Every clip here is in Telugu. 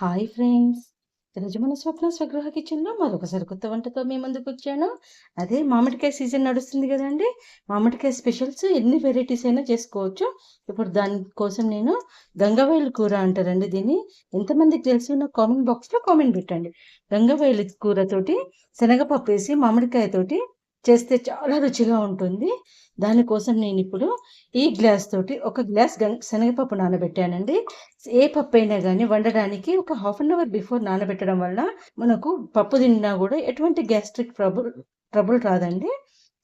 Hi friends. ఈరోజు మన స్వప్న స్వగృహ కిచెన్లో మరొకసారి కొత్త వంటతో మీ ముందుకు వచ్చాను. అదే మామిడికాయ సీజన్ నడుస్తుంది కదండి. మామిడికాయ స్పెషల్స్ ఎన్ని వెరైటీస్ అయినా చేసుకోవచ్చు. ఇప్పుడు దానికోసం నేను గంగవాయిల కూర అంటారండి దీన్ని. ఎంతమందికి తెలుసు నా కామెంట్ బాక్స్లో కామెంట్ పెట్టండి. గంగవాయిల కూరతోటి శనగపప్పు వేసి మామిడికాయతోటి చేస్తే చాలా రుచిగా ఉంటుంది. దానికోసం నేను ఇప్పుడు ఈ గ్లాస్ తోటి ఒక గ్లాస్ గం శనగపప్పు నానబెట్టానండి. ఏ పప్పు అయినా కానీ వండడానికి ఒక హాఫ్ అన్ అవర్ బిఫోర్ నానబెట్టడం వల్ల మనకు పప్పు తిన్నా కూడా ఎటువంటి గ్యాస్ట్రిక్ ట్రబుల్ ట్రబుల్ రాదండి.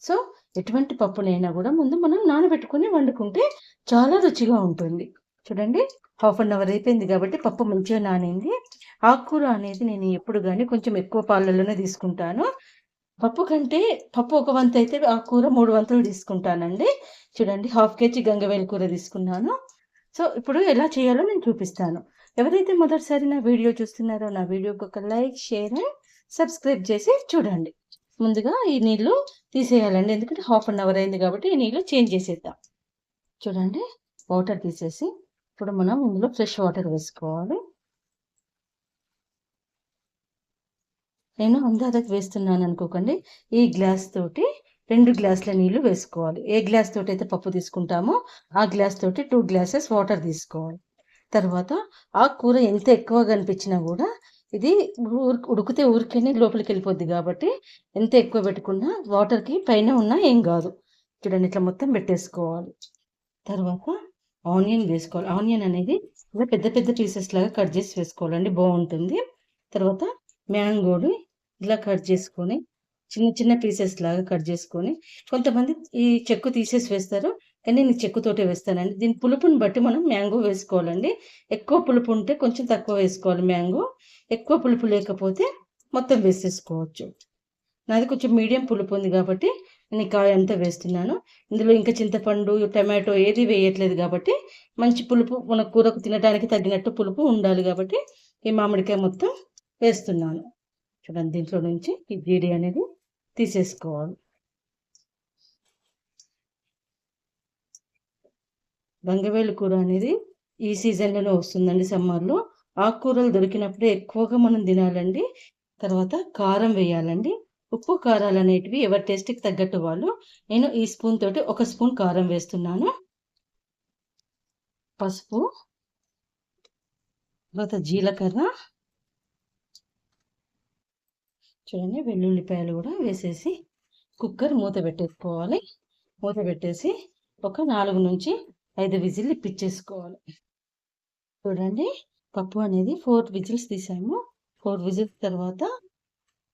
సో ఎటువంటి పప్పునైనా కూడా ముందు మనం నానబెట్టుకుని వండుకుంటే చాలా రుచిగా ఉంటుంది. చూడండి హాఫ్ అన్ అవర్ అయిపోయింది కాబట్టి పప్పు మంచిగా నానింది. ఆకుకూర అనేది నేను ఎప్పుడు కానీ కొంచెం ఎక్కువ పాలల్లోనే తీసుకుంటాను. పప్పు కంటే పప్పు ఒక వంతు అయితే ఆ కూర మూడు వంతులు తీసుకుంటానండి. చూడండి హాఫ్ కేజీ గంగవేల కూర తీసుకున్నాను. సో ఇప్పుడు ఎలా చేయాలో నేను చూపిస్తాను. ఎవరైతే మొదటిసారి నా వీడియో చూస్తున్నారో నా వీడియోకి ఒక లైక్ షేర్ అండ్ సబ్స్క్రైబ్ చేసి చూడండి. ముందుగా ఈ నీళ్ళు తీసేయాలండి. ఎందుకంటే హాఫ్ అన్ అవర్ అయింది కాబట్టి ఈ నీళ్ళు చేంజ్ చేసేద్దాం. చూడండి వాటర్ తీసేసి ఇప్పుడు మనం ఇందులో ఫ్రెష్ వాటర్ వేసుకోవాలి. నేను అందాదకు వేస్తున్నాను అనుకోకండి. ఈ గ్లాస్ తోటి రెండు గ్లాసుల నీళ్ళు వేసుకోవాలి. ఏ గ్లాస్ తోటి అయితే పప్పు తీసుకుంటామో ఆ గ్లాస్ తోటి టూ గ్లాసెస్ వాటర్ తీసుకోవాలి. తర్వాత ఆ కూర ఎంత ఎక్కువ కనిపించినా కూడా ఇది ఉడికితే ఊరికేనే లోపలికి వెళ్ళిపోద్ది కాబట్టి ఎంత ఎక్కువ పెట్టుకున్నా వాటర్కి పైన ఉన్నా ఏం కాదు. చూడండి ఇట్లా మొత్తం పెట్టేసుకోవాలి. తర్వాత ఆనియన్ వేసుకోవాలి. ఆనియన్ అనేది పెద్ద పెద్ద పీసెస్ లాగా కట్ చేసి వేసుకోవాలండి. బాగుంటుంది. తర్వాత మ్యాంగోని ఇలా కట్ చేసుకొని చిన్న చిన్న పీసెస్ లాగా కట్ చేసుకొని కొంతమంది ఈ చెక్కు తీసేసి వేస్తారు. కానీ నేను చెక్కుతోటే వేస్తానండి. దీని పులుపుని బట్టి మనం మ్యాంగో వేసుకోవాలండి. ఎక్కువ పులుపు ఉంటే కొంచెం తక్కువ వేసుకోవాలి మ్యాంగో. ఎక్కువ పులుపు లేకపోతే మొత్తం వేసేసుకోవచ్చు. నాది కొంచెం మీడియం పులుపు ఉంది కాబట్టి నేను కాయ అంతా వేస్తున్నాను. ఇందులో ఇంకా చింతపండు టమాటో ఏది వేయట్లేదు కాబట్టి మంచి పులుపు మన కూరకు తినడానికి తగినట్టు పులుపు ఉండాలి కాబట్టి ఈ మామిడికాయ మొత్తం వేస్తున్నాను. చూడండి దీంట్లో నుంచి ఈ జీడి అనేది తీసేసుకోవాలి. బంగవేలు కూర అనేది ఈ సీజన్లోనే వస్తుందండి సమ్మర్లో. ఆకుకూరలు దొరికినప్పుడే ఎక్కువగా మనం తినాలండి. తర్వాత కారం వేయాలండి. ఉప్పు కారాలు అనేటివి ఎవరి టేస్ట్కి తగ్గట్టు వాళ్ళు. నేను ఈ స్పూన్ తోటి ఒక స్పూన్ కారం వేస్తున్నాను. పసుపు తర్వాత జీలకర్ర చూడండి వెల్లుల్లిపాయలు కూడా వేసేసి కుక్కర్ మూత పెట్టేసుకోవాలి. మూత పెట్టేసి ఒక నాలుగు నుంచి ఐదు విజిల్ ఇప్పించేసుకోవాలి. చూడండి పప్పు అనేది ఫోర్ విజిల్స్ తీసాము. ఫోర్ విజిల్స్ తర్వాత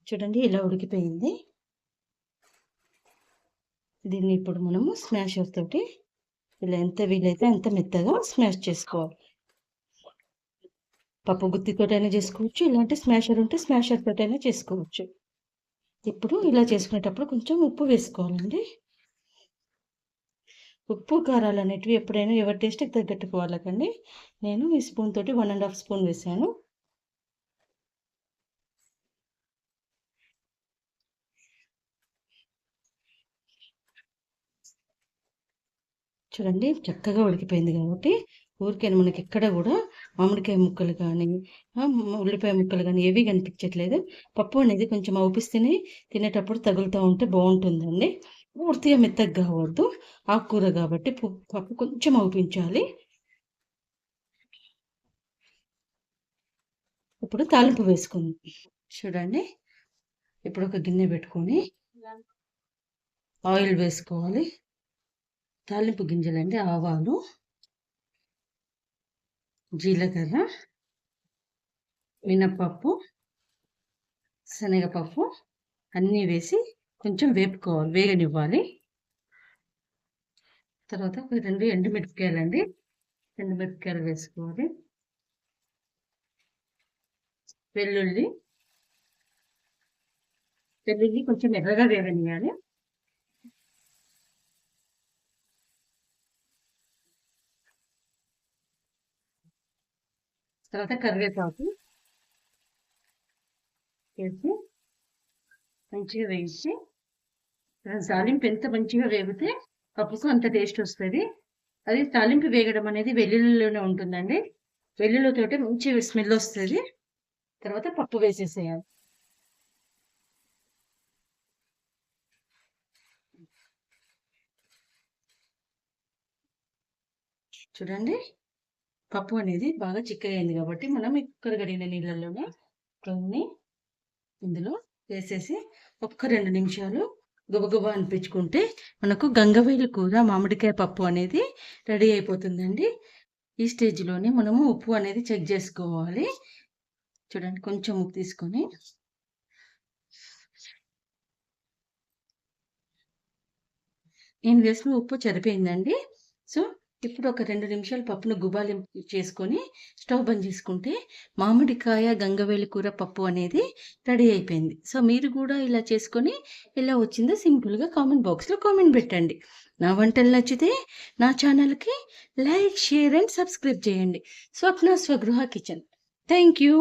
చూడండి ఇలా ఉడికిపోయింది. దీన్ని ఇప్పుడు మనము స్మాషర్ తోటి ఇలా ఎంత వీలైతే అంత మెత్తగా స్మాష్ చేసుకోవాలి. పప్పు గుత్తితోటైనా చేసుకోవచ్చు ఇలాంటి స్మాషర్ ఉంటే స్మాషర్ తోటైనా చేసుకోవచ్చు. ఇప్పుడు ఇలా చేసుకునేటప్పుడు కొంచెం ఉప్పు వేసుకోవాలండి. ఉప్పు కారాలు అనేటివి ఎప్పుడైనా ఎవరి టేస్ట్కి తగ్గట్టుకు వాళ్ళకండి నేను ఈ స్పూన్ తోటి వన్ అండ్ హాఫ్ స్పూన్ వేసాను. చూడండి చక్కగా ఉడికిపోయింది కాబట్టి ఊరికైనా మనకి ఎక్కడ కూడా మామిడికాయ ముక్కలు కానీ ఉల్లిపాయ ముక్కలు కానీ ఏవి కనిపించట్లేదు. పప్పు అనేది కొంచెం అవుపిస్తేనే తినేటప్పుడు తగులుతూ ఉంటే బాగుంటుందండి. పూర్తిగా మెత్తగా కావద్దు. ఆకుకూర కాబట్టి పప్పు కొంచెం అవుపించాలి. ఇప్పుడు తాలింపు వేసుకుంది. చూడండి. ఇప్పుడు ఒక గిన్నె పెట్టుకొని ఆయిల్ వేసుకోవాలి. తాలింపు గింజలండి ఆవాలు. జీలకర్ర మినప్పప్పు శనగపప్పు అన్నీ వేసి కొంచెం వేపుకోవాలి వేగనివ్వాలి. తర్వాత రెండు ఎండుమిరపకాయలు ఎండు మిరపకాయలు వేసుకోవాలి. వెల్లుల్లి వెల్లుల్లి కొంచెం ఎర్రగా వేగనియాలి తర్వాత కరివేపాకు వేసి మంచిగా వేసి తాలింపు ఎంత మంచిగా వేగితే పప్పుకు అంత టేస్ట్ వస్తుంది. అది తాలింపు వేగడం అనేది వెల్లుల్లిలోనే ఉంటుందండి. వెల్లుల్లితోటి మంచి స్మెల్ వస్తుంది. తర్వాత పప్పు వేసేసేయాలి. చూడండి. పప్పు అనేది బాగా చిక్కగైంది కాబట్టి మనం ఈ కుక్కర్ కడిగిన నీళ్ళల్లోనే కొన్ని ఇందులో వేసేసి ఒక్క రెండు నిమిషాలు గుబగుబా అనిపించుకుంటే మనకు గంగవేలు కూర మామిడికాయ పప్పు అనేది రెడీ అయిపోతుందండి. ఈ స్టేజ్లోనే మనము ఉప్పు అనేది చెక్ చేసుకోవాలి. చూడండి కొంచెం ఉప్పు తీసుకొని నేను వేసిన ఉప్పు చరిపోయిందండి సో ఇప్పుడు ఒక రెండు నిమిషాలు పప్పును గుబాలి చేసుకొని స్టవ్ బంద్ చేసుకుంటే మామిడికాయ గంగవేలి కూర పప్పు అనేది రెడీ అయిపోయింది. సో మీరు కూడా ఇలా చేసుకొని ఇలా వచ్చిందో సింపుల్గా కామెంట్ బాక్స్లో కామెంట్ పెట్టండి. నా వంటలు నచ్చితే నా ఛానల్కి లైక్ షేర్ అండ్ సబ్స్క్రైబ్ చేయండి. Swapna Swagruha kitchen. Thank you